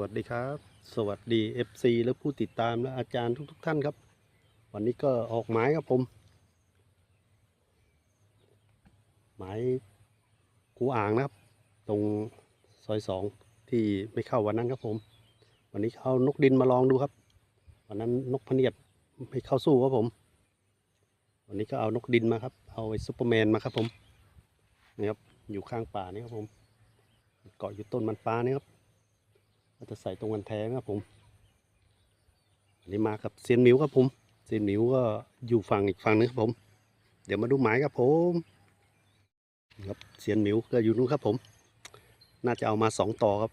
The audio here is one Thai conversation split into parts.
วัสดีครับ สวัสดี FC และผู้ติดตามและอาจารย์ทุกๆท่านครับ วันนี้ก็ออกหมายครับผม หมายกูอ่างนะครับ ตรงซอยสองที่ไม่เข้าวันนั้นครับผม วันนี้เอานกดินมาลองดูครับ วันนั้นนกพเนียดไม่เข้าสู้ครับผม วันนี้ก็เอานกดินมาครับ เอาไอ้ซูเปอร์แมนมาครับผมนี่ครับอยู่ข้างป่านี่ครับผม เกาะอยู่ต้นมันปลานี่ครับ ก็จะใส่ตรงกันแท้นะครับผม อันนี้มากับเซียนหมิวครับผม เซียนหมิวก็อยู่ฝั่งอีกฝั่งนึงครับผม เดี๋ยวมาดูหมายครับผม ครับเซียนหมิวก็อยู่นู้นครับผม น่าจะเอามาสองต่อครับ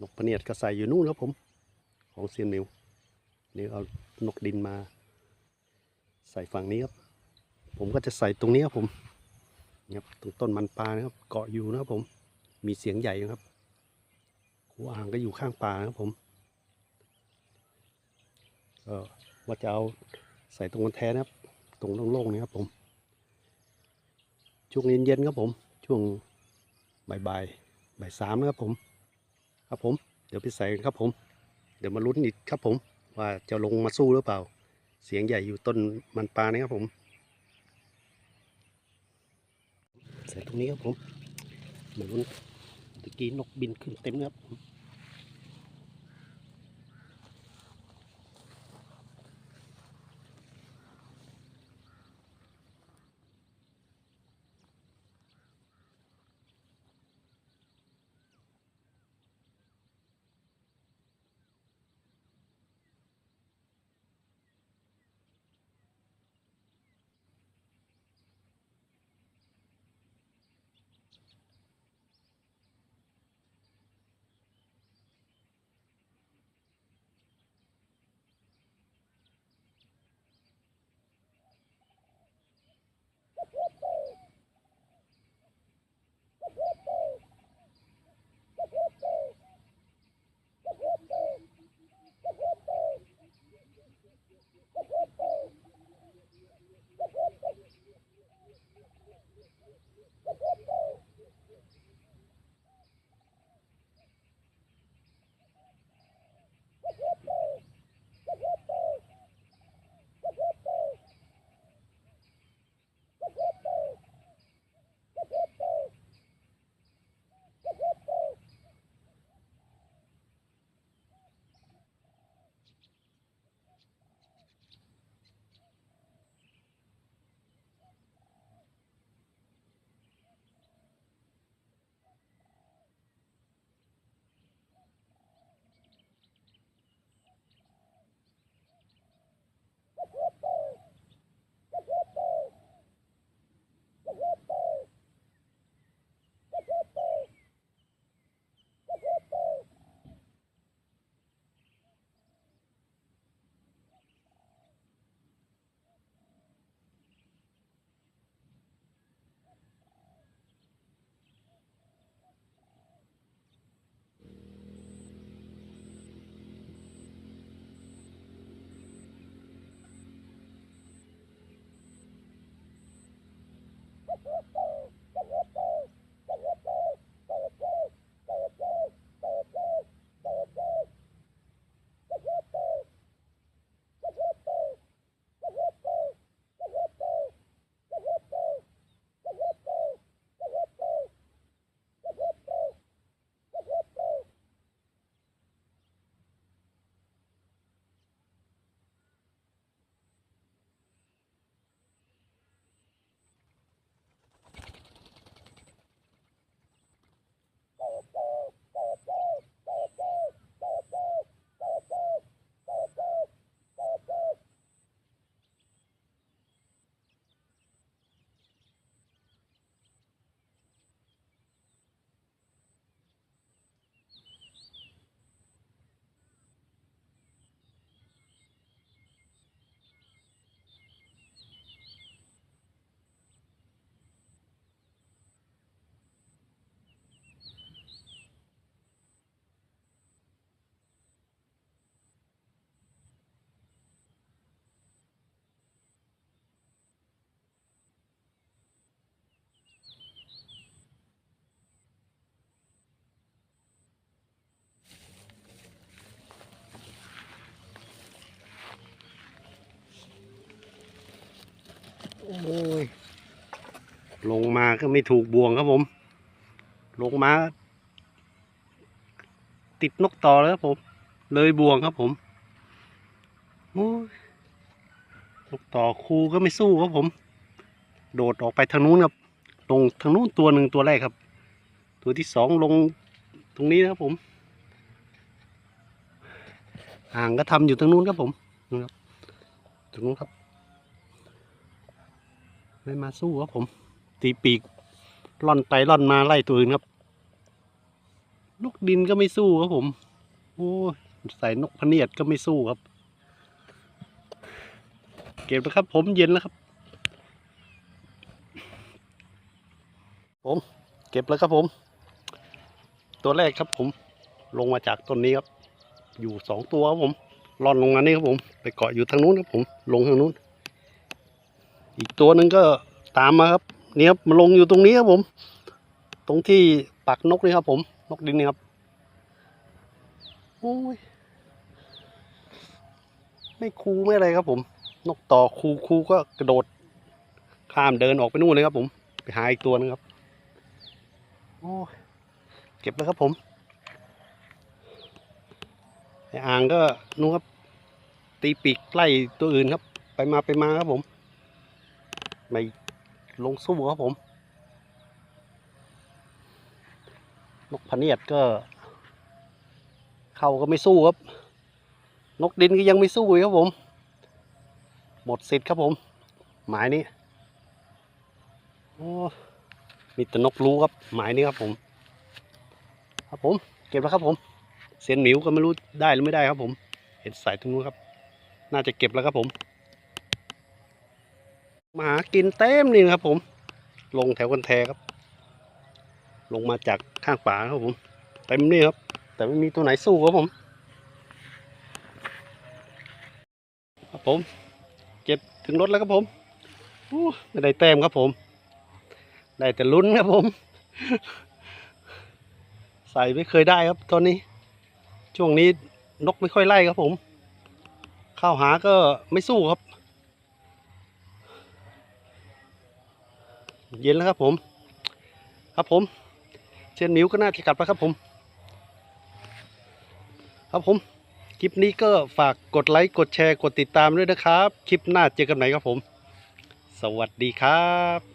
นกพเนียดก็ใส่อยู่นู่นครับผม ของเซียนหมิวนี่เอานกดินมา ใส่ฝั่งนี้ครับ ผมก็จะใส่ตรงนี้ครับผมครับตรงต้นมันปลานะครับ เกาะอยู่นะครับผม มีเสียงใหญ่นะครับ หูอ่างก็อยู่ข้างป่านะครับผมก็ว่าจะเอาใส่ตรงกันแท้นะครับ ตรงโล่งๆนี่ครับผม ช่วงเย็นๆครับผม ช่วงบ่ายๆบ่ายสามนะครับผม ครับผม เดี๋ยวไปใส่กันครับผม เดี๋ยวมาลุ้นอีกครับผม ว่าจะลงมาสู้หรือเปล่า เสียงใหญ่อยู่ต้นมันปลานี่ครับผม ใส่ตรงนี้ครับผมเหมือน ตะกี้นกบินขึ้นเต็มเลยครับ โอ้ย ลงมาก็ไม่ถูกบ่วงครับผม ลงมา ติดนกต่อแล้วครับผม เลยบ่วงครับผมโอ้ยนกต่อคูก็ไม่สู้ครับผม โดดออกไปทางนู้นครับ ลงทางนู้นตัวหนึ่งตัวแรกครับ ตัวที่สองลงตรงนี้นะครับผมอ่างก็ทำอยู่ตรงนู้นครับผมนะครับตรงนู้นครับ ไม่มาสู้ครับผม ตีปีกล่อนไปล่อนมาไล่ตัวอื่นครับนกดินก็ไม่สู้ครับผม โอ้ใส่นกพเนียดก็ไม่สู้ครับ เก็บแล้วครับ ผมเย็นแล้วครับ ผมเก็บแล้วครับผม ตัวแรกครับผม ลงมาจากต้นนี้ครับ อยู่สองตัวครับผมล่อนลงมานี่ครับผม ไปเกาะอยู่ทางนู้นครับผม ลงทางนู้น อีกตัวหนึ่งก็ตามมาครับเนี่ครับมาลงอยู่ตรงนี้ครับผม ตรงที่ปักนกนี่ครับผม นกดินนี่ครับโอ้ยไม่คูไม่อะไรครับผม นกต่อคูคูก็กระโดด ข้ามเดินออกไปนู่นเลยครับผม ไปหาอีกตัวหนึงครับโอ้ยเก็บแล้วครับผมไออ่างก็นู่นครับ ตีปีกไล่ตัวอื่นครับ ไปมาไปมาครับผม ไม่ลงสู้ครับผม นกพเนียดก็ เข้าก็ไม่สู้ครับ นกดินก็ยังไม่สู้อีกครับผม หมดสิทธิ์ครับผม หมายนี้โอ้มีแต่นกรู้ครับ หมายนี้ครับผม ครับผม เก็บแล้วครับผมเซียนหมิวก็ไม่รู้ได้หรือไม่ได้ครับผม เห็นสายตรงนู้นครับ น่าจะเก็บแล้วครับผม หมากินเต็มนี่นะครับผม ลงแถวกันแทครับ ลงมาจากข้างป่าครับผมเต็มนี่ครับ แต่ไม่มีตัวไหนสู้ครับผมครับผม เก็บถึงรถแล้วครับผมอู้ไม่ได้แต้มครับผม ได้แต่ลุ้นครับผม ใส่ไม่เคยได้ครับตอนนี้ ช่วงนี้นกไม่ค่อยไล่ครับผมเข้าหาก็ไม่สู้ครับ เย็นแล้วครับผม ครับผม เช่นมิ้วก็น่าจะกลับแล้วครับผม ครับผม คลิปนี้ก็ฝากกดไลค์ กดแชร์ กดติดตามด้วยนะครับ คลิปหน้าเจอกันใหม่ครับผม สวัสดีครับ